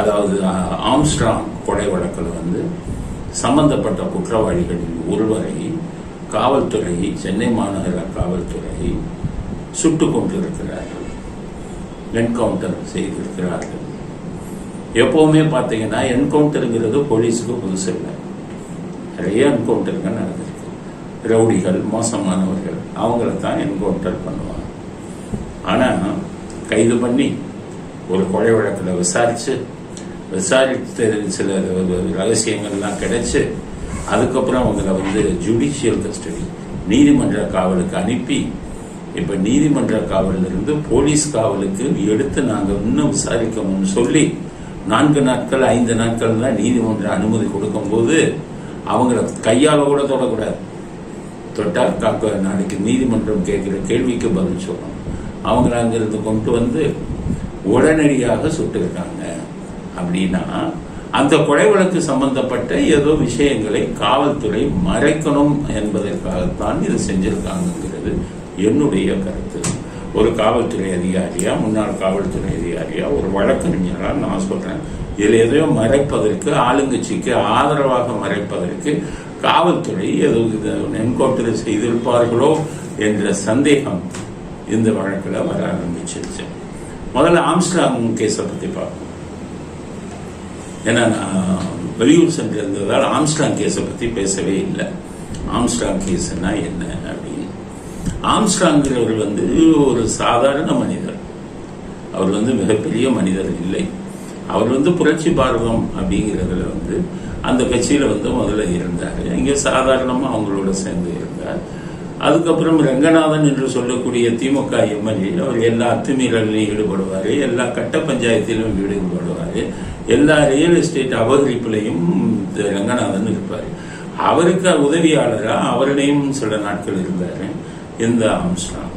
அதாவது ஆம்ஸ்ட்ராங் கொலை வழக்கில் வந்து சம்பந்தப்பட்ட குற்றவாளிகளில் ஒருவரை காவல்துறை சென்னை மாநகர காவல்துறை சுட்டுக் கொண்டிருக்கிறார்கள் என்கவுண்டர் செய்திருக்கிறார்கள். எப்பவுமே பார்த்தீங்கன்னா என்கவுண்டருங்கிறது போலீஸுக்கு புதுசு இல்லை. நிறைய என்கவுண்டர்கள் நடந்திருக்கு. ரவுடிகள் மோசமானவர்கள் அவங்கள தான் என்கவுண்டர் பண்ணுவாங்க. ஆனால் கைது பண்ணி ஒரு கொலை வழக்கில் விசாரித்து விசாரித்து சில ரகசியங்கள்லாம் கிடைச்சு அதுக்கப்புறம் அவங்கள வந்து ஜுடிஷியல் கஸ்டடி நீதிமன்ற காவலுக்கு அனுப்பி இப்போ நீதிமன்ற காவலிருந்து போலீஸ் காவலுக்கு எடுத்து நாங்கள் இன்னும் விசாரிக்கணும்னு சொல்லி நான்கு நாட்கள் ஐந்து நாட்கள் தான் நீதிமன்ற அனுமதி கொடுக்கும்போது அவங்கள கையால் கூட தொடக்கூடாது. தொட்டா காக்க நாளைக்கு நீதிமன்றம் கேட்கிற கேள்விக்கு பதில் சொல்லணும். அவங்கள அங்கிருந்து கொண்டு வந்து உடனடியாக சுட்டுக்கிட்டாங்க. அப்படின்னா அந்த கொலை வழக்கு சம்பந்தப்பட்ட ஏதோ விஷயங்களை காவல்துறை மறைக்கணும் என்பதற்காகத்தான் இது செஞ்சிருக்காங்கிறது என்னுடைய கருத்து. ஒரு காவல்துறை அதிகாரியா முன்னாள் காவல்துறை அதிகாரியா ஒரு வழக்கறிஞரா நான் சொல்றேன். இதில் எதையோ மறைப்பதற்கு ஆளுங்கட்சிக்கு ஆதரவாக மறைப்பதற்கு காவல்துறை ஏதோ என்கவுண்டர் செய்திருப்பார்களோ என்ற சந்தேகம் இந்த வழக்கில் வர ஆரம்பிச்சிருச்சு. முதல்ல ஆம்ஸ்டாங் கேஸை பற்றி பார்ப்போம். ஏன்னா நான் வெளியூர் சென்றிருந்ததால் ஆம்ஸ்டாங் கேஸை பற்றி பேசவே இல்லை. ஆம்ஸ்டாங் கேஸ்னா என்ன அப்படின்னு. ஆம்ஸ்டாங்கிறவர் வந்து ஒரு சாதாரண மனிதர். அவர் வந்து மிகப்பெரிய மனிதர் இல்லை. அவர் வந்து புரட்சி பாரதம் அப்படிங்கிறதுல வந்து அந்த கட்சியில் வந்து முதல்ல இருந்தார். இங்கே சாதாரணமாக அவங்களோட சேர்ந்து இருந்தார். அதுக்கப்புறம் ரங்கநாதன் என்று சொல்லக்கூடிய திமுக எம்எல்ஏ அவர் எல்லா அத்துமீறலையும் ஈடுபடுவார் எல்லா கட்ட பஞ்சாயத்திலும் ஈடுபடுவார். எல்லா ரியல் எஸ்டேட் அபகரிப்புலையும் இந்த ரங்கநாதன் இருப்பார். அவருக்கு உதவியாளராக அவரிடையும் சில நாட்கள் இருந்தார். இந்த அம்சம்?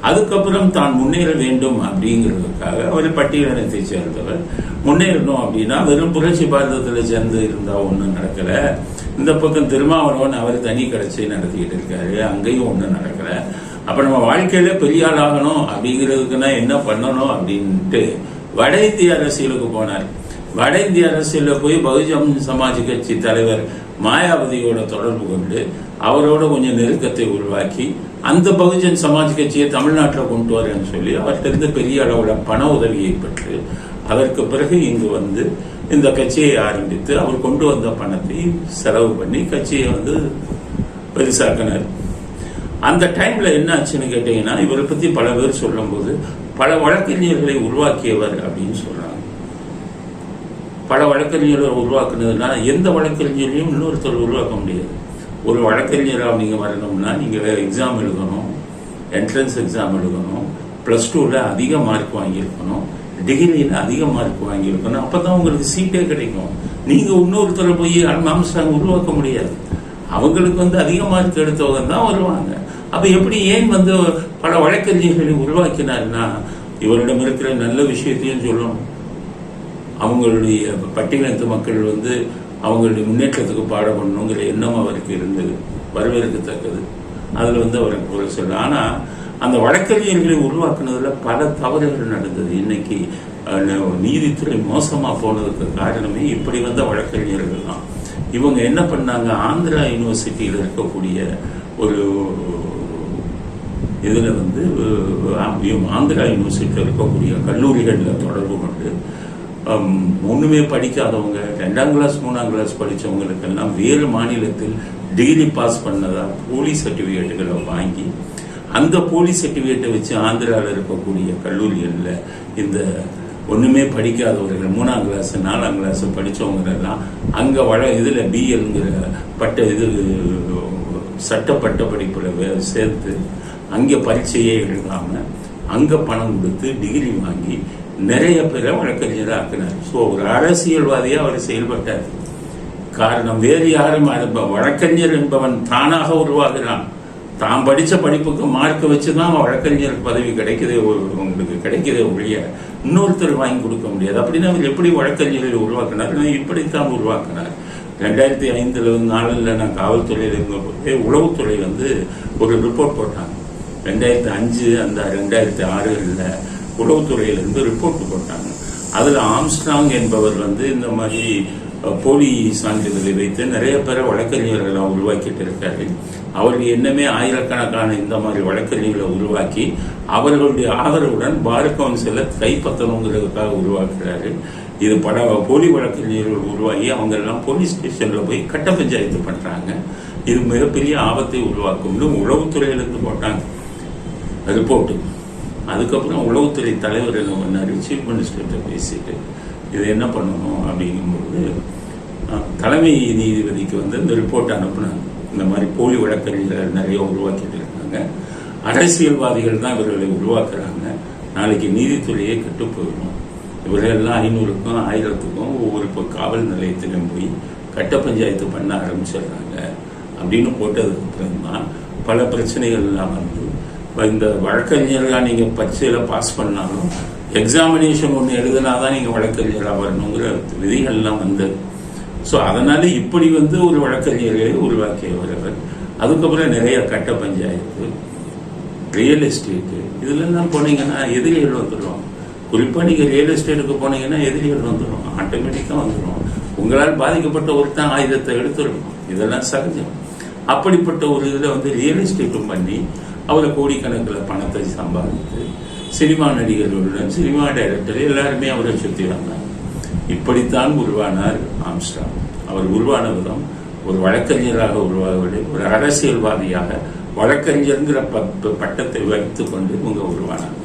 அதுக்கப்புறம் தான் முன்னேற வேண்டும் அப்படிங்கிறதுக்காக அவர் பட்டியலினத்தை சேர்ந்தவர். முன்னேறணும் அப்படின்னா வெறும் புரட்சி பாரதத்தில் சேர்ந்து இருந்தால் ஒன்றும் நடக்கலை. இந்த பக்கம் திருமாவளவன் அவர் தனி கடைசி நடத்திக்கிட்டு இருக்காரு. அங்கேயும் ஒன்றும் நடக்கலை. அப்போ நம்ம வாழ்க்கையில பெரிய ஆளாகணும் அப்படிங்கிறதுக்குன்னா என்ன பண்ணணும் அப்படின்ட்டு வட இந்திய அரசியலுக்கு போனார். வட இந்திய அரசியலில் போய் பகுஜன் சமாஜ் கட்சி தலைவர் மாயாவதியோட தொடர்பு கொண்டு அவரோட கொஞ்சம் நெருக்கத்தை உருவாக்கி அந்த பகுஜன் சமாஜ் கட்சியை தமிழ்நாட்டில் கொண்டு வரேன்னு சொல்லி அவர்கிட்ட பெரிய அளவில் பண உதவியை பெற்று அதற்கு பிறகு இங்கு வந்து இந்த கட்சியை ஆரம்பித்து அவர் கொண்டு வந்த பணத்தை செலவு பண்ணி கட்சியை வந்து பெருசாக்கினார். அந்த டைம்ல என்ன ஆச்சுன்னு கேட்டீங்கன்னா இவரை பத்தி பல பேர் சொல்லும்போது பல வழக்கறிஞர்களை உருவாக்கியவர் அப்படின்னு சொல்றாங்க. பல வழக்கறிஞர்களை உருவாக்குனதுனால எந்த வழக்கறிஞரையும் இன்னொருத்தர் உருவாக்க முடியாது. ஒரு வழக்கறிஞராக நீங்கள் வரணும்னா நீங்கள் எக்ஸாம் எழுதணும் என்ட்ரன்ஸ் எக்ஸாம் எழுதணும் ப்ளஸ் டூவில் அதிக மார்க் வாங்கியிருக்கணும் டிகிரியில் அதிக மார்க் வாங்கியிருக்கணும் அப்போ தான் உங்களுக்கு சீட்டே கிடைக்கும். நீங்கள் இன்னொருத்தரை போய் ஆம்ஸ்டாங் உருவாக்க முடியாது. அவங்களுக்கு வந்து அதிக மார்க் எடுத்தவங்க தான் வருவாங்க. அப்போ எப்படி ஏன் வந்து பல வழக்கறிஞர்களை உருவாக்கினார்னா இவரிடம் இருக்கிற நல்ல விஷயத்தையும் சொல்லணும். அவங்களுடைய பட்டியலினத்து மக்கள் வந்து அவங்களுடைய முன்னேற்றத்துக்கு பாடப்படணுங்கிற எண்ணம் அவருக்கு இருந்தது வரவேற்கத்தக்கது. அதில் வந்து அவருக்கு குறை சொல்ல ஆனால் அந்த வழக்கறிஞர்களை உருவாக்குனதில் பல தவறுகள் நடந்தது. இன்னைக்கு நீதித்துறை மோசமாக போனதுக்கு காரணமே இப்படி வந்த வழக்கறிஞர்கள் தான் இவங்க என்ன பண்ணாங்க? ஆந்திரா யூனிவர்சிட்டியில் இருக்கக்கூடிய ஒரு இதில் வந்து ஆந்திரா யூனிவர்சிட்டியில் இருக்கக்கூடிய கல்லூரிகளில் தொடர்பு கொண்டு ஒன்றுமே படிக்காதவங்க ரெண்டாம் கிளாஸ் மூணாம் கிளாஸ் படித்தவங்களுக்கெல்லாம் வேறு மாநிலத்தில் டிகிரி பாஸ் பண்ணதா போலீஸ் சர்டிஃபிகேட்டுகளை வாங்கி அந்த போலீஸ் சர்டிஃபிகேட்டை வச்சு ஆந்திராவில் இருக்கக்கூடிய கல்லூரிகளில் இந்த ஒன்றுமே படிக்காதவர்கள் மூணாம் கிளாஸ் நாலாம் கிளாஸ் படித்தவங்களெல்லாம் அங்கே வள இதில் பிஎல்ங்கிற பட்ட இது சட்ட பட்ட சேர்த்து அங்கே பரீட்சையே எழுதாமல் அங்கே பணம் கொடுத்து டிகிரி வாங்கி நிறைய பேரை வழக்கறிஞராக்கினார். ஸோ ஒரு அரசியல்வாதியா அவர் செயல்பட்டார். காரணம் வேறு யாரும் வழக்கறிஞர் என்பவன் தானாக உருவாகிறான். தான் படிச்ச படிப்புக்கு மார்க் வச்சு தான் அவன் வழக்கறிஞர் பதவி கிடைக்கிறதே ஒரு- உங்களுக்கு கிடைக்குதே ஒழிய இன்னொருத்தர் வாங்கி கொடுக்க முடியாது. அப்படின்னா அவர் எப்படி வழக்கறிஞரை உருவாக்கினார்? இப்படித்தான் உருவாக்கினார். ரெண்டாயிரத்தி ஐந்துல வந்து நாளில் நான் காவல்துறையில் இருந்தபோதே உளவுத்துறை வந்து ஒரு ரிப்போர்ட் போட்டாங்க. ரெண்டாயிரத்தி அஞ்சு அந்த ரெண்டாயிரத்தி ஆறுகளில் உளவுத்துறையிலிருந்து ரிப்போர்ட் போட்டாங்க. அதில் ஆம்ஸ்ட்ராங் என்பவர் வந்து இந்த மாதிரி போலி சான்றிதழை வைத்து நிறைய பேரை வழக்கறிஞர்களை உருவாக்கிட்டு இருக்காரு. அவர் என்னமே ஆயிரக்கணக்கான இந்த மாதிரி வழக்கறிஞர்களை உருவாக்கி அவர்களுடைய ஆதரவுடன் பார் கவுன்சிலை கைப்பற்றணுங்கிறதுக்காக உருவாக்குறாரு. இது பல போலி வழக்கறிஞர்கள் உருவாகி அவங்க எல்லாம் போலீஸ் ஸ்டேஷன்ல போய் கட்ட பஞ்சாயத்து பண்றாங்க. இது மிகப்பெரிய ஆபத்தை உருவாக்கும்னு உளவுத்துறையிலிருந்து போட்டாங்க. ரிப்போர்ட்டு அதுக்கப்புறம் உளவுத்துறை தலைவர் என்ன பண்ணார் சீஃப் மினிஸ்டர்கிட்ட பேசிட்டு இதை என்ன பண்ணணும் அப்படிங்கும்போது தலைமை நீதிபதிக்கு வந்து இந்த ரிப்போர்ட் அனுப்புனாங்க. இந்த மாதிரி போலி வழக்கறிஞர்கள் நிறைய உருவாக்கிட்டு இருக்காங்க. அரசியல்வாதிகள் தான் இவர்களை உருவாக்குறாங்க. நாளைக்கு நீதித்துறையே கெட்டு போயிடும். இவர்களெல்லாம் ஐநூறுக்கும் ஆயிரத்துக்கும் ஒவ்வொரு இப்போ காவல் நிலையத்திலும் போய் கட்ட பஞ்சாயத்து பண்ண ஆரம்பிச்சிடுறாங்க. அப்படின்னு போட்டதுக்கு அப்புறம் தான் பல பிரச்சனைகள் எல்லாம் வந்து இப்ப இந்த வழக்கறிஞர்களாக நீங்கள் பரீட்சையில் பாஸ் பண்ணாலும் எக்ஸாமினேஷன் ஒன்று எழுதினாதான் தான் நீங்கள் வழக்கறிஞராக வரணுங்கிற விதிகள்லாம் வந்தது ஸோ அதனால இப்படி வந்து ஒரு வழக்கறிஞர்களை உருவாக்கியவர் அவர் அதுக்கப்புறம் நிறைய கட்ட பஞ்சாயத்து ரியல் எஸ்டேட்டு இதுலெல்லாம் போனீங்கன்னா எதிரிகள் வந்துடும் குறிப்பாக நீங்கள் ரியல் எஸ்டேட்டுக்கு போனீங்கன்னா எதிரிகள் வந்துடும் ஆட்டோமேட்டிக்காக வந்துடும் உங்களால் பாதிக்கப்பட்ட ஒருத்தன் ஆயுதத்தை எடுத்துடணும் இதெல்லாம் சகஜம். அப்படிப்பட்ட ஒரு இதில் வந்து ரியல் எஸ்டேட்டும் பண்ணி அவரை கோடிக்கணக்கில் பணத்தை சம்பாதித்து சினிமா நடிகர்களுடன் சினிமா டைரக்டர் எல்லாருமே அவரை சுற்றி வந்தாங்க. இப்படித்தான் உருவானார் ஆம்ஸ்டாங் அவர் உருவான விதம் ஒரு வழக்கறிஞராக உருவாகவில்லை ஒரு அரசியல்வாதியாக வழக்கறிஞருங்கிற ப- பட்டத்தை வைத்துக் கொண்டு இவங்க உருவானாங்க.